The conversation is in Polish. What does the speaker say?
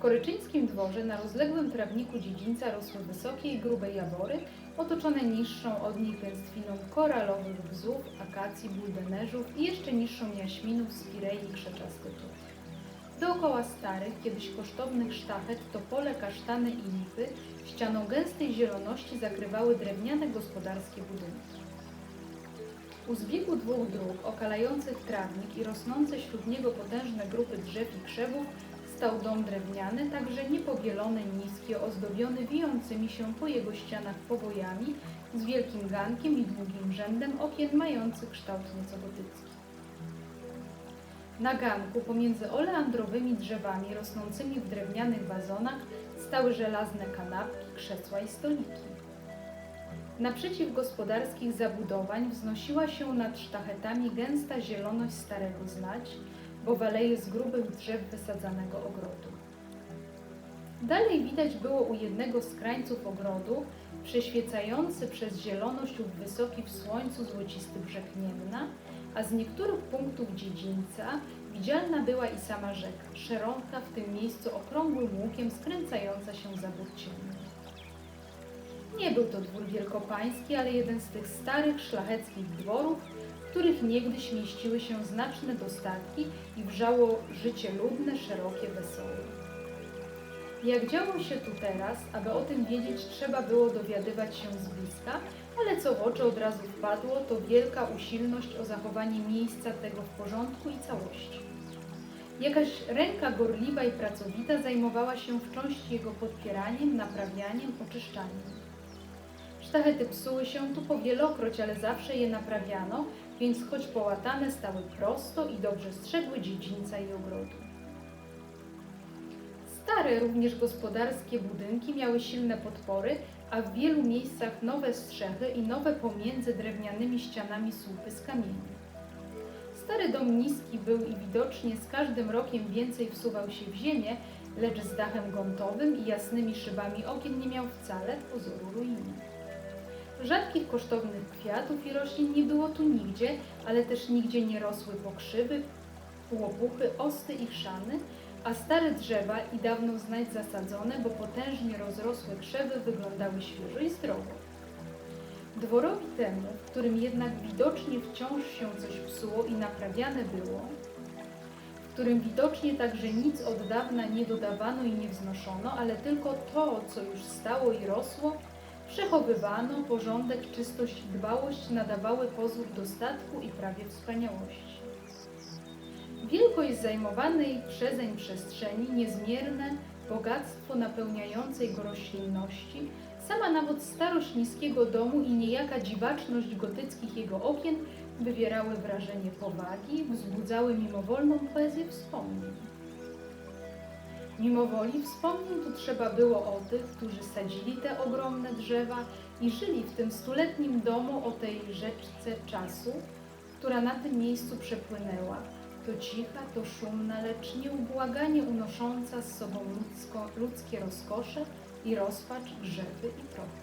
koryczyńskim dworze na rozległym trawniku dziedzińca rosły wysokie i grube jawory, otoczone niższą od nich gęstwiną koralowych bzów, akacji, buldenerzów i jeszcze niższą jaśminów, spirei i krzeczasty tut. Dookoła starych, kiedyś kosztownych sztachet, topole, kasztany i lipy ścianą gęstej zieloności zakrywały drewniane gospodarskie budynki. U zbiegu dwóch dróg, okalających trawnik i rosnące wśród niego potężne grupy drzew i krzewów, stał dom drewniany, także niepobielony, niski, ozdobiony wijącymi się po jego ścianach pobojami, z wielkim gankiem i długim rzędem okien mających kształt nieco gotycki. Na ganku pomiędzy oleandrowymi drzewami rosnącymi w drewnianych wazonach stały żelazne kanapki, krzesła i stoliki. Naprzeciw gospodarskich zabudowań wznosiła się nad sztachetami gęsta zieloność starego znać, bo waleje z grubych drzew wysadzanego ogrodu. Dalej widać było u jednego z krańców ogrodu przeświecający przez zieloność ów wysoki w słońcu złocisty brzeg Niemna, a z niektórych punktów dziedzińca widzialna była i sama rzeka, szeroka w tym miejscu okrągłym łukiem skręcająca się za Burciemem. Nie był to dwór wielkopański, ale jeden z tych starych, szlacheckich dworów, w których niegdyś mieściły się znaczne dostatki i wrzało życie ludne, szerokie, wesołe. Jak działo się tu teraz, aby o tym wiedzieć, trzeba było dowiadywać się z bliska, ale co w oczy od razu wpadło, to wielka usilność o zachowanie miejsca tego w porządku i całości. Jakaś ręka gorliwa i pracowita zajmowała się w części jego podpieraniem, naprawianiem, oczyszczaniem. Sztachety psuły się tu powielokroć, ale zawsze je naprawiano, więc choć połatane stały prosto i dobrze strzegły dziedzińca i ogrodu. Stare, również gospodarskie budynki miały silne podpory, a w wielu miejscach nowe strzechy i nowe pomiędzy drewnianymi ścianami słupy z kamieni. Stary dom niski był i widocznie z każdym rokiem więcej wsuwał się w ziemię, lecz z dachem gątowym i jasnymi szybami okien nie miał wcale pozoru ruiny. Rzadkich kosztownych kwiatów i roślin nie było tu nigdzie, ale też nigdzie nie rosły pokrzywy, łopuchy, osty i chrzany, a stare drzewa i dawno znać zasadzone, bo potężnie rozrosłe krzewy wyglądały świeżo i zdrowo. Dworowi temu, w którym jednak widocznie wciąż się coś psuło i naprawiane było, w którym widocznie także nic od dawna nie dodawano i nie wznoszono, ale tylko to, co już stało i rosło, przechowywano, porządek, czystość i dbałość nadawały pozór dostatku i prawie wspaniałości. Wielkość zajmowanej przezeń przestrzeni, niezmierne bogactwo napełniającej go roślinności, sama nawet starość niskiego domu i niejaka dziwaczność gotyckich jego okien wywierały wrażenie powagi, wzbudzały mimowolną poezję wspomnień. Mimo woli wspomnień tu trzeba było o tych, którzy sadzili te ogromne drzewa i żyli w tym stuletnim domu o tej rzeczce czasu, która na tym miejscu przepłynęła, to cicha, to szumna, lecz nieubłaganie unosząca z sobą ludzko, ludzkie rozkosze i rozpacz, grzechy i proch.